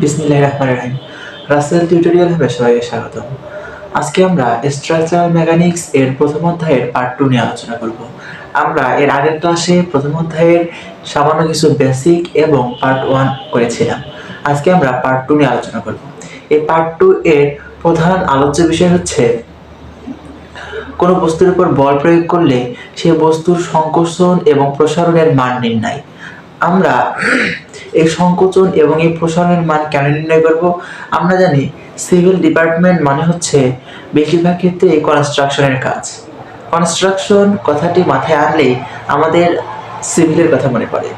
বিসমিল্লাহ রহমান রাহিম। রাসেল টিউটোরিয়াল হবে সবাইকে স্বাগতম। আজকে আমরা স্ট্রাকচারাল মেকানিক্স এর প্রথম অধ্যায়ের পার্ট টু নিয়ে আলোচনা করব। আমরা এর আগের ক্লাসে প্রথম অধ্যায়ের সামান্য কিছু বেসিক এবং পার্ট ওয়ান করেছিলাম। আজকে আমরা পার্ট টু নিয়ে আলোচনা করব। এই পার্ট টু এর প্রধান আলোচ্য বিষয় হচ্ছে, কোনো বস্তুর উপর বল প্রয়োগ করলে সে বস্তুর সংকোচন এবং প্রসারণের মান নির্ণয়। আমরা এই সংকোচন এবং এই প্রসারণের মান কেন নির্ণয় করব? আমরা জানি সিভিল ডিপার্টমেন্ট মানে হচ্ছে বেশিরভাগ ক্ষেত্রে এই কনস্ট্রাকশনের কাজ। কনস্ট্রাকশন কথাটি মাথায় আনলে আমাদের সিভিলের কথা মনে পড়ে।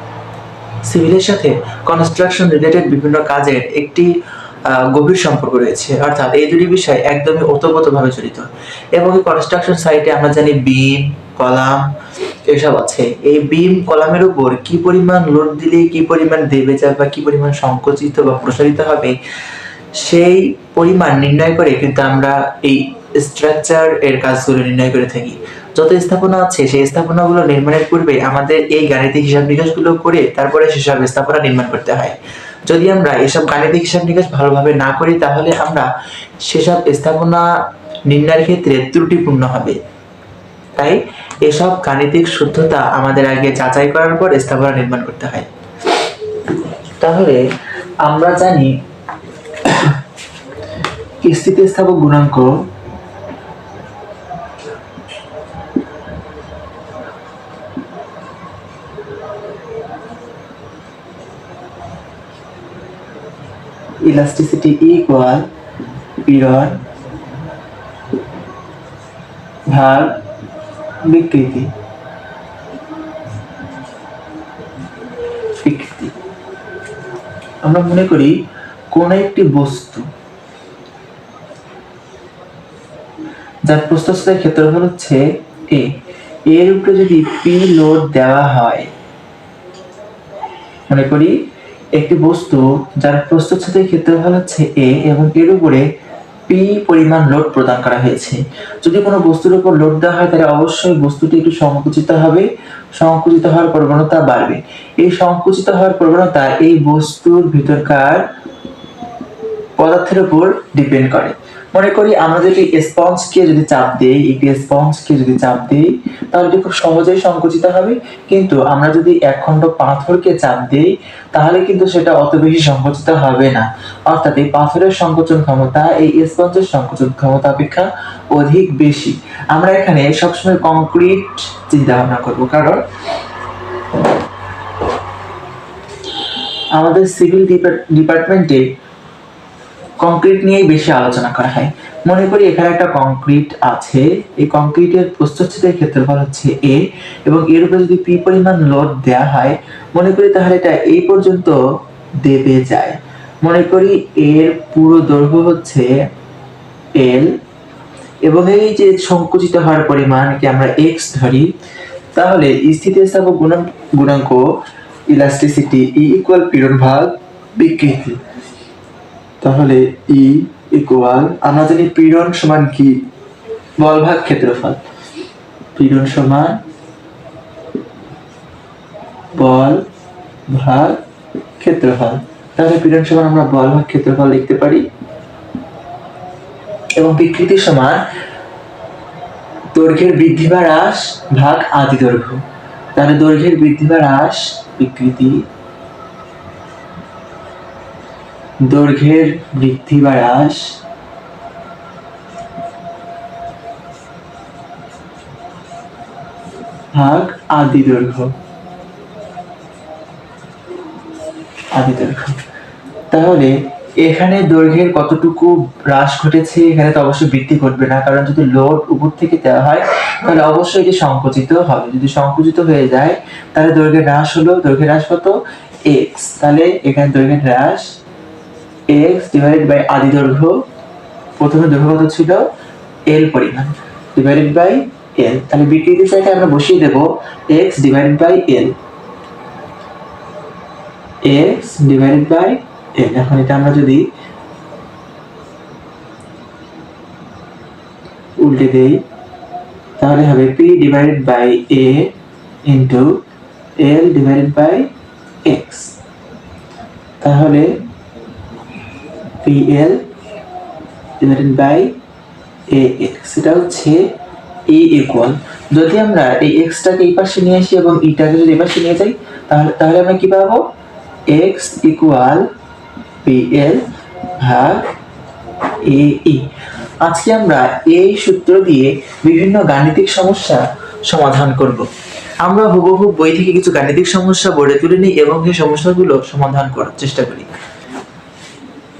সিভিলের সাথে কনস্ট্রাকশন রিলেটেড বিভিন্ন কাজের একটি গভীর সম্পর্ক রয়েছে। অর্থাৎ এই দুটি বিষয় একদমই ওতপ্রোতভাবে জড়িত। এবং এই কনস্ট্রাকশন সাইটে আমরা জানি বিম কলাম, এসব আছে। এই বিম কলামের উপর কি পরিমাণ লোড দিলে, কি পরিমাণ দেবে যাবে বা কি পরিমাণ সংকুচিত বা প্রসারিত হবে, সেই পরিমাণ নির্ণয় করে কিন্তু আমরা এই স্ট্রাকচার এর কাজগুলো নির্ণয় করে থাকি। যত স্থাপনা আছে, সেই স্থাপনাগুলো নির্মাণের পূর্বে আমাদের এই গাণিতিক হিসাব নিকাশগুলো করে তারপরে সেসব স্থাপনা নির্মাণ করতে হয়। যদি আমরা এসব গাণিতিক হিসাব নিকাশ ভালোভাবে না করি, তাহলে আমরা সেসব স্থাপনা নির্ণয়ের ক্ষেত্রে ত্রুটিপূর্ণ হবে। তাই এসব গাণিতিক শুদ্ধতা আমাদের আগে যাচাই করার পর স্থাপনা নির্মাণ করতে হয়। তাহলে আমরা জানি স্থিতিস্থাপক গুণাঙ্ক ইলাস্টিসিটি ইকুয়াল পীড়ন ভাগ বিকৃতি। বিকৃতি। আমরা মনে করি কোন একটি বস্তু যার প্রস্থচ্ছেদের ক্ষেত্রফল হচ্ছে এ এর উপরে যদি পি লোড দেওয়া হয়, মনে করি একটি বস্তু যার প্রস্থচ্ছেদের ক্ষেত্রফল হচ্ছে এ এবং এর উপরে পি পরিমাণ লোড প্রদান করা হয়েছে। যদি কোনো বস্তুর উপর লোড দেওয়া হয়, তাহলে অবশ্যই বস্তুটি একটু সংকুচিত হবে। সংকুচিত হওয়ার প্রবণতা বাড়বে। এই সংকুচিত হওয়ার প্রবণতা এই বস্তুর ভিতরকার পদার্থের উপর ডিপেন্ড করে। মনে করি আমরা যদি স্পঞ্জকে যদি চাপ দেই একটি স্পঞ্জকে যদি চাপ দেই, তাহলে এটি খুব সহজেই সংকুচিত হবে। কিন্তু আমরা যদি এক একখণ্ড পাথরকে চাপ দেই, তাহলে কিন্তু সেটা অত বেশি সংকুচিত হবে না। অর্থাৎ এই পাথরের সংকোচন ক্ষমতা, এই স্পঞ্জের সংকোচন ক্ষমতা অপেক্ষা অধিক বেশি। আমরা এখানে সবসময় কংক্রিট চিন্তা ভাবনা করব, কারণ আমাদের সিভিল ডিপার্টমেন্টে কংক্রিট নিয়েই বেশি আলোচনা করা হয়। মনে করি এখানে একটা কংক্রিট আছে। এই কংক্রিটের প্রস্থচ্ছেদের ক্ষেত্রফল হচ্ছে এ এবং এর উপরে যদি পি পরিমাণ লোড দেওয়া হয়, মনে করি তাহলে এটা এই পর্যন্ত দেবে যায়। মনে করি এর পুরো দৈর্ঘ্য হচ্ছে এল এবং এই যে সংকুচিত হওয়ার পরিমাণ পরিমাণকে আমরা এক্স ধরি, তাহলে স্থিতিস্থাপক গুণাঙ্ক ইলাস্টিসিটি ই ইকুয়াল পীড়ন ভাগ বিকৃতি। তাহলে ই ইকুয়াল আমরা জানি পীড়ন সমান কি? বল ভাগ ক্ষেত্রফল। পীড়ন সমান বল ভাগ ক্ষেত্রফল। তাহলে পীড়ন সমান আমরা বল ভাগ ক্ষেত্রফল লিখতে পারি। এবং বিকৃতি সমান দৈর্ঘ্যের বৃদ্ধি বা হ্রাস ভাগ আদি দৈর্ঘ্য। তাহলে দৈর্ঘ্যের বৃদ্ধি বা হ্রাস বিকৃতি দৈর্ঘ্যের বৃদ্ধি বা হ্রাস? ভাগ আদি দৈর্ঘ্য। আদি দৈর্ঘ্য। তাহলে এখানে দৈর্ঘ্যের কতটুকু হ্রাস ঘটেছে এখানে তো অবশ্যই বৃদ্ধি ঘটবে না, কারণ যদি লোড উপর থেকে দেওয়া হয়, তাহলে অবশ্যই এটি সংকুচিত হবে। যদি সংকুচিত হয়ে যায়, তাহলে দৈর্ঘ্যের হ্রাস হলো, দৈর্ঘ্যের হ্রাস কত? এক্স তাহলে এখানে দৈর্ঘ্যের হ্রাস এক্স ডিভাইডেড বাই আদি দৈর্ঘ্য, প্রথমে দৈর্ঘ্য কত ছিল? এল পরিমাণ। ডিভাইডেড বাই এল তাহলে বিকৃতি সাইডে আমরা বসিয়ে দেব X divided by L X divided by L এখন এটা আমরা যদি উল্টে দেই, তাহলে হবে P divided by A into L divided by X তাহলে P L divided by A X হচ্ছে এ ইকুয়াল যদি আমরা এই এক্সটাকে এই পাশে নিয়ে আসি এবং ইটাকে যদি এই পাশে নিয়ে যাই, তাহলে তাহলে আমরা কি পাবো? এক্স ইকুয়াল পি এল ভাগ এ ই আজকে আমরা এই সূত্র দিয়ে বিভিন্ন গাণিতিক সমস্যা সমাধান করব। আমরা হুবহু বই থেকে কিছু গাণিতিক সমস্যা বোর্ডে তুলে নিই এবং সেই সমস্যাগুলো সমাধান করার চেষ্টা করি।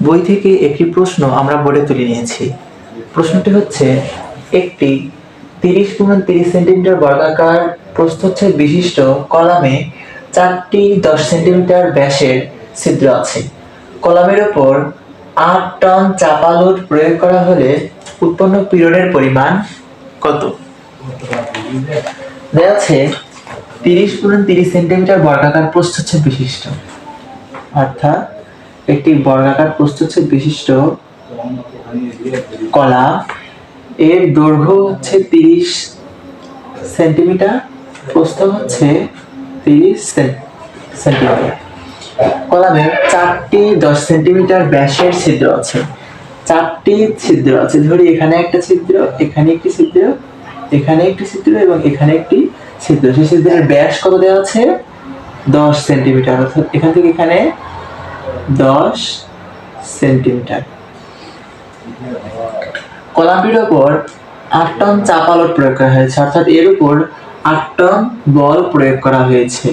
বই থেকে একটি প্রশ্ন আমরা বোর্ডে তুলে নিয়েছি। প্রশ্নটি হচ্ছে, একটি তিরিশ গুণন তিরিশ সেন্টিমিটার বর্গাকার প্রস্থচ্ছেদ বিশিষ্ট কলামে চারটি দশ সেন্টিমিটার ব্যাসের ছিদ্র আছে। কলামের ওপর আট টন চাপা লোড প্রয়োগ করা হলে উৎপন্ন পীড়নের পরিমাণ কত? আছে, তিরিশ গুণন তিরিশ সেন্টিমিটার বর্গাকার প্রস্থচ্ছেদ বিশিষ্ট। অর্থাৎ একটি বর্গাকার প্রস্থচ্ছেদ বিশিষ্ট কলা। এর দৈর্ঘ্য হচ্ছে তিরিশ সেন্টিমিটার, প্রস্থ হচ্ছে তিরিশ সেন্টিমিটার। কলামে চারটি দশ সেন্টিমিটার ব্যাসের ছিদ্র আছে। চারটি ছিদ্র আছে। ধরি এখানে একটা ছিদ্র, এখানে একটি ছিদ্র, এখানে একটি ছিদ্র এবং এখানে একটি ছিদ্র। সেই ছিদ্রের ব্যাস কত দেওয়া আছে? দশ সেন্টিমিটার। অর্থাৎ এখান থেকে এখানে দশ সেন্টিমিটার। কলামটির ওপর আট টন চাপা লোড প্রয়োগ করা হয়েছে, অর্থাৎ এর উপর আট টন বল প্রয়োগ করা হয়েছে।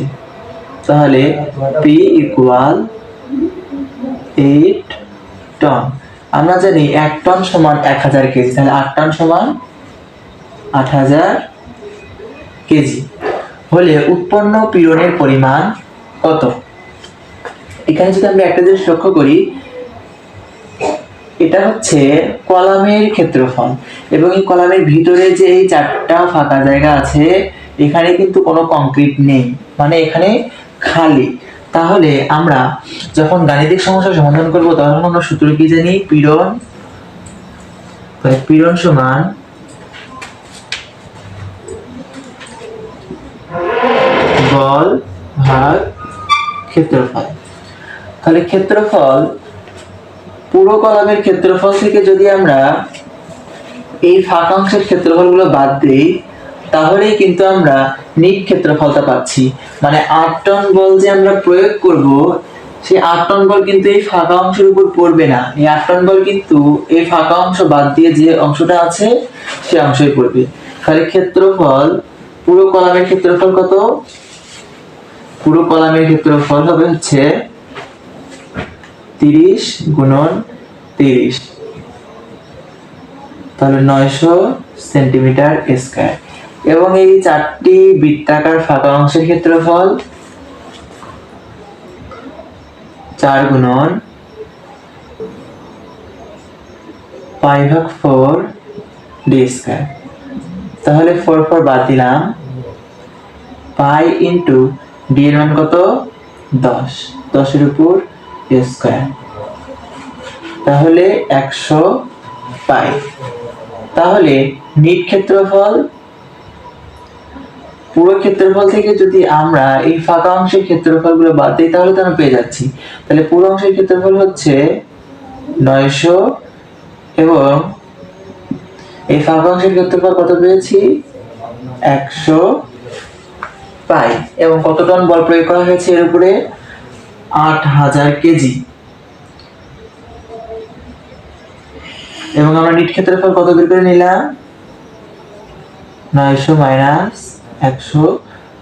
তাহলে পি ইকুয়াল এইট টন আমরা জানি এক টন সমান এক হাজার কেজি, তাহলে আট টন সমান আট হাজার কেজি। হলে উৎপন্ন পীড়নের পরিমাণ কত? এখানে যদি আমরা একটা জিনিস লক্ষ্য করি, এটা হচ্ছে কলামের ক্ষেত্রফল। এবং এই কলামের ভিতরে যে এই চারটা ফাঁকা জায়গা আছে, এখানে কিন্তু কোনো কংক্রিট নেই। মানে এখানে খালি। তাহলে আমরা যখন গাণিতিক সমস্যা সমাধান করব, তখন আমরা সূত্র কি জানি? পীড়ন পীড়ন সমান বল ভাগ ক্ষেত্রফল। তাহলে ক্ষেত্রফল পুরো কলামের ক্ষেত্রফল থেকে যদি আমরা এই ফাঁকাংশের ক্ষেত্রফলগুলো বাদ দিই, তাহলেই কিন্তু আমরা নিট ক্ষেত্রফলটা পাচ্ছি। মানে আট টন বল যে আমরা প্রয়োগ করব, সেই আট টন বল কিন্তু এই ফাঁকা অংশের উপর পড়বে না। এই আট টন বল কিন্তু এই ফাঁকা অংশ বাদ দিয়ে যে অংশটা আছে, সে অংশই পড়বে। তাহলে ক্ষেত্রফল পুরো কলামের ক্ষেত্রফল কত? পুরো কলামের ক্ষেত্রফল হবে হচ্ছে তিরিশ গুণন তিরিশ। তাহলে নয়শো সেন্টিমিটার স্কয়ার। এবং এই চারটি বৃত্তাকার ফাঁকা অংশের ক্ষেত্রফল চার গুণন পাই ভাগ ফোর ডি স্কয়ার। তাহলে ফোর ফোর বাদ দিলাম। পাই ইন্টু ডি এর মান কত? দশ। দশের উপর স্কয়ার। তাহলে একশো পাই। তাহলে নিট ক্ষেত্রফল পুরো ক্ষেত্রফল থেকে যদি আমরা এই ফাঁকা অংশের বাদ দিই, তাহলে তো আমরা পেয়ে যাচ্ছি। তাহলে পুরো অংশের ক্ষেত্রফল হচ্ছে নয়শো এবং এই ফাঁকা অংশের ক্ষেত্রফল কত পেয়েছি? একশো পাই। এবং কত টন বল প্রয়োগ করা হয়েছে এর উপরে? আট হাজার কেজি। এবং আমরা নিট ক্ষেত্রফল কত বের করে নিলাম? নয়শো মাইনাস একশো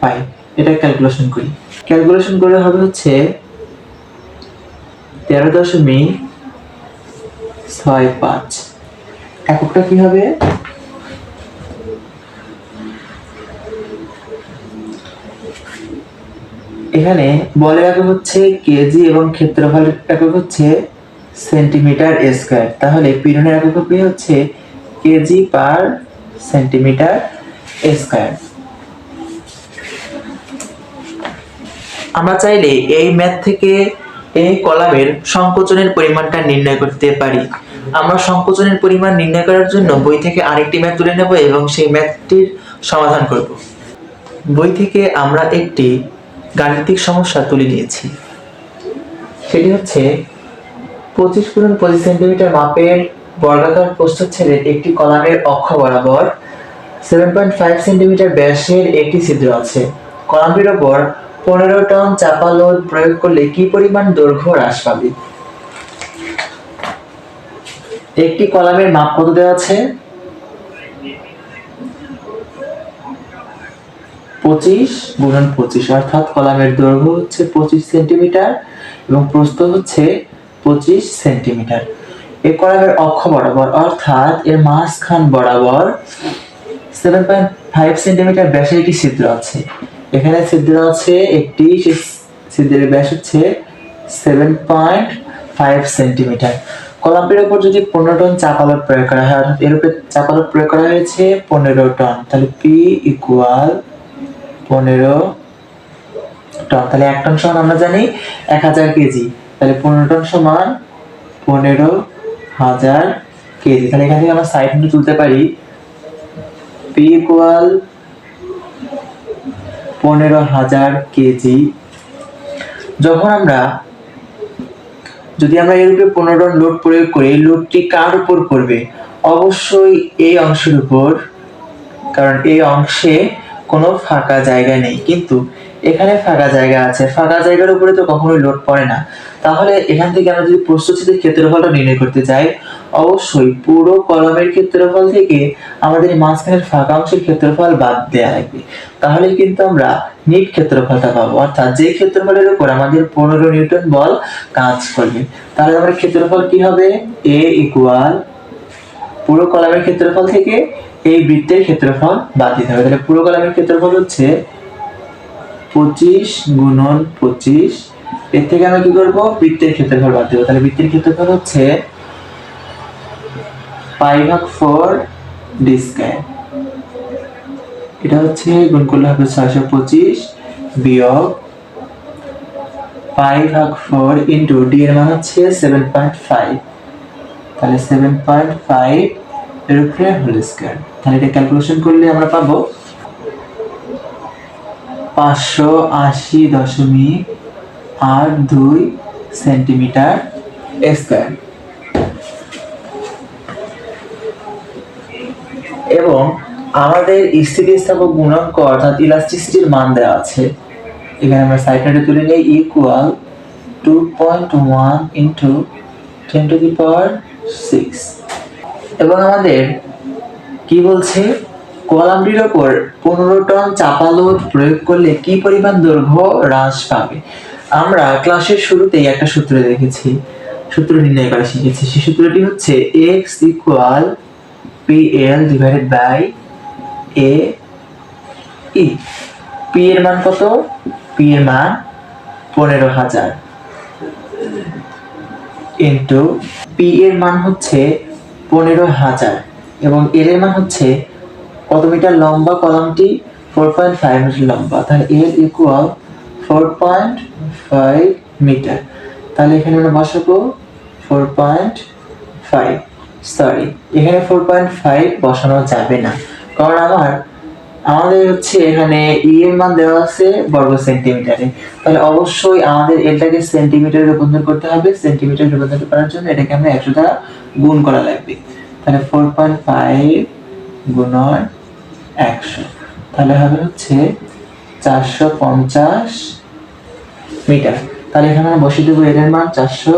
পাই। এটা ক্যালকুলেশন করি। ক্যালকুলেশন করে হবে হচ্ছে তেরো দশমিক ছয় পাঁচ। এককটা কি হবে? এখানে বলের একক হচ্ছে কেজি এবং ক্ষেত্রফলের একক হচ্ছে সেন্টিমিটার স্কয়ার তাহলে পীড়নের একক হচ্ছে কেজি পার সেন্টিমিটার স্কয়ার আমরা চাইলে এই ম্যাথ থেকে এই কলামের সংকোচনের পরিমাণটা নির্ণয় করতে পারি। আমরা সংকোচনের পরিমাণ নির্ণয় করার জন্য বই থেকে আরেকটি ম্যাথ তুলে নেব এবং সেই ম্যাথটির সমাধান করব। বই থেকে আমরা একটি গাণিতিক সমস্যা তুলে নিয়েছি। সেটি হচ্ছে, পঁচিশ গুণন পঁচিশ সেন্টিমিটার মাপের বর্গাকার প্রস্থচ্ছেদের একটি কলামের অক্ষ বরাবর সেভেন পয়েন্ট ফাইভ সেন্টিমিটার ব্যাসের একটি ছিদ্র আছে। কলামটির ওপর পনেরো টন চাপা লোড প্রয়োগ করলে কি পরিমাণ দৈর্ঘ্য হ্রাস পাবে? একটি কলামের মাপ কত দেওয়া আছে? পঁচিশ গুণন পঁচিশ, অর্থাৎ কলামের দৈর্ঘ্য হচ্ছে পঁচিশ সেন্টিমিটার এবং প্রস্থ হচ্ছে পঁচিশ সেন্টিমিটার। এই কলামের অক্ষ বরাবর, অর্থাৎ এর মাঝখান বরাবর সেভেন পয়েন্ট ফাইভ সেন্টিমিটার ব্যাসের একটি ছিদ্র আছে। এখানে ছিদ্র আছে একটি ছিদ্রের ব্যাস হচ্ছে সেভেন পয়েন্ট ফাইভ সেন্টিমিটার কলামটির উপর যদি পনেরো টন চাপালট প্রয়োগ করা হয় এর উপরে চাপালট প্রয়োগ করা হয়েছে পনেরো টন, তাহলে পি ইকুয়াল পনেরো। টন তাহলে এক টন সমান আমরা জানি এক হাজার কেজি। তাহলে পনেরো টন সমান পনেরো হাজার কেজি। তাহলে এখান থেকে আমরা সাইড তুলতে পারি। পি ইকুয়াল পনেরো হাজার কেজি। যখন আমরা, যদি আমরা এর পনেরো টন লোড প্রয়োগ করি লোডটি কার উপর পড়বে? অবশ্যই এই অংশের উপর, কারণ এই অংশে কোনো ফাঁকা জায়গা নেই। কিন্তু এখানে ফাঁকা জায়গা আছে। ফাঁকা জায়গার উপরে তো কখনোই লোড পড়ে না। তাহলে এখান থেকে আমরা যদি প্রস্তুতির ক্ষেত্রফলটা নির্ণয় করতে চাই, অবশ্যই পুরো কলমের ক্ষেত্রফল থেকে আমাদের মাঝখানের ফাঁকা অংশের ক্ষেত্রফল বাদ দেওয়া লাগবে। তাহলে কিন্তু আমরা নিট ক্ষেত্রফলটা পাবো। অর্থাৎ যে ক্ষেত্রফলের উপর আমাদের পনেরো নিউটন বল কাজ করবে, তাহলে আমার ক্ষেত্রফল কি হবে? এ ইকুয়াল পুরো কলমের ক্ষেত্রফল থেকে এই বৃত্তের ক্ষেত্রফল বাদ দিতে হবে। তাহলে পুরো কলামের ক্ষেত্রফল হচ্ছে পঁচিশ গুণন পঁচিশ। এর থেকে আমরা কি করব? বৃত্তের ক্ষেত্রফল বাদ দেবো। তাহলে বৃত্তের ক্ষেত্রফল হচ্ছে পাই ভাগ ফোর ডি এটা হচ্ছে গুণ করলে হবে ছয়শো পঁচিশ বিয়োগ পাই ভাগ ফোর ইন্টু ডি এর মান হচ্ছে সেভেন পয়েন্ট ফাইভ। তাহলে সেভেন পয়েন্ট ফাইভ এর উপরে হোল তাহলে এটা ক্যালকুলেশন করলে আমরা পাবো পাঁচশো আশি দশমিক আট দুই সেন্টিমিটার এবং আমাদের স্থিতিস্থাপক গুণাঙ্ক অর্থাৎ ইলাস্টিসিটির মান দেওয়া আছে। এখানে আমরা সাইডে তুলে নিই equal two point one into ten to the power six এবং আমাদের কি বলছে? কলামটির ওপর পনেরো টন চাপা লোড প্রয়োগ করলে কি পরিমাণ দৈর্ঘ্য হ্রাস পাবে? আমরা ক্লাসের শুরুতেই একটা সূত্র দেখেছি, সূত্র নির্ণয় করা শিখেছি। সেই সূত্রটি হচ্ছে X equal P L divided by A E P এর মান কত? পি এর মান পনেরো হাজার। ইন্টু পি এর মান হচ্ছে পনেরো হাজার। এবং এর মান হচ্ছে কত মিটার লম্বা কলামটি? ফোর পয়েন্ট ফাইভ মিটার লম্বা। তাহলে এর equal four point five metre তাহলে এখানে আমরা বসাবো ফোর পয়েন্ট ফাইভ সরি এখানে ফোর পয়েন্ট ফাইভ বসানো যাবে না। কারণ আমার আমাদের হচ্ছে এখানে ই এর মান দেওয়া আছে বর্গ সেন্টিমিটারে। তাহলে অবশ্যই আমাদের এটাকে সেন্টিমিটারে রূপান্তর করতে হবে। সেন্টিমিটারে রূপান্তর করার জন্য এটাকে আমরা একশো দ্বারা গুণ করা লাগবে। তাহলে ফোর পয়েন্ট ফাইভ গুণন একশো। তাহলে হবে হচ্ছে চারশো পঞ্চাশ মিটার। তাহলে এখানে আমরা বসিয়ে দেবো এর মান চারশো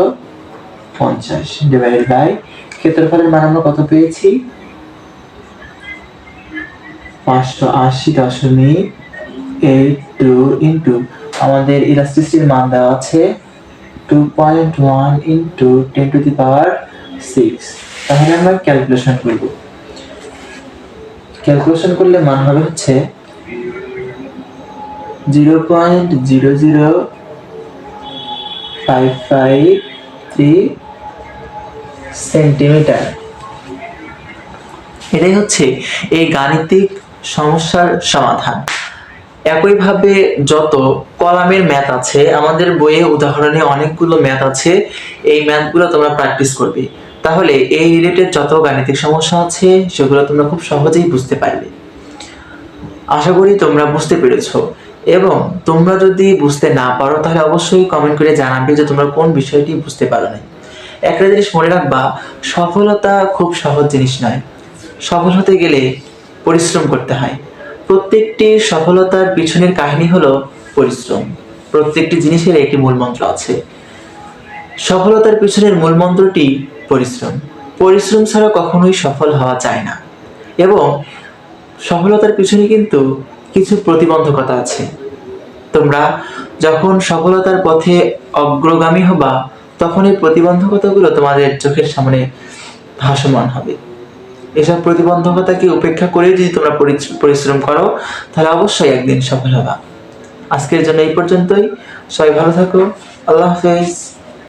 পঞ্চাশ ডিভাইডেড বাই ক্ষেত্রফলের মান আমরা কত পেয়েছি? পাঁচশো আশি দশমিক এইট টু ইন্টু আমাদের ইলাস্টিসিটির মান দেওয়া আছে two point one into ten to the power six তাহলে আমরা ক্যালকুলেশন করব। ক্যালকুলেশন করলে মান হবে হচ্ছে zero point zero zero five five three centimetre এটাই হচ্ছে এই গাণিতিক সমস্যার সমাধান। একইভাবে যত কলামের ম্যাথ আছে, আমাদের বইয়ে উদাহরণে অনেকগুলো ম্যাথ আছে, এই ম্যাথগুলো তোমরা প্র্যাকটিস করবে। তাহলে এই রিলেটেড যত গাণিতিক সমস্যা আছে, সেগুলো তোমরা খুব সহজেই বুঝতে পারবে। আশা করি তোমরা বুঝতে পেরেছ। এবং তোমরা যদি বুঝতে না পারো, তাহলে অবশ্যই কমেন্ট করে জানাবে যে তোমরা কোন বিষয়টি বুঝতে পারো নাই। একটা জিনিস মনে রাখবা, সফলতা খুব সহজ জিনিস নয়। সফল হতে গেলে পরিশ্রম করতে হয়। প্রত্যেকটি সফলতার পিছনের কাহিনী হলো পরিশ্রম। প্রত্যেকটি জিনিসের একটি মূল মন্ত্র আছে। সফলতার পিছনের মূল মন্ত্রটি পরিশ্রম। পরিশ্রম ছাড়া কখনোই সফল হওয়া যায় না। এবং সফলতার পিছনে কিন্তু কিছু প্রতিবন্ধকতা আছে। তোমরা যখন সফলতার পথে অগ্রগামী হবা, তখন এই প্রতিবন্ধকতাগুলো তোমাদের চোখের সামনে ভাসমান হবে। এসব প্রতিবন্ধকতাকে উপেক্ষা করে যদি তোমরা পরিশ্রম করো, তাহলে অবশ্যই একদিন সফল হবা। আজকের জন্য এই পর্যন্তই। সবাই ভালো থাকো। আল্লাহ হাফেজ।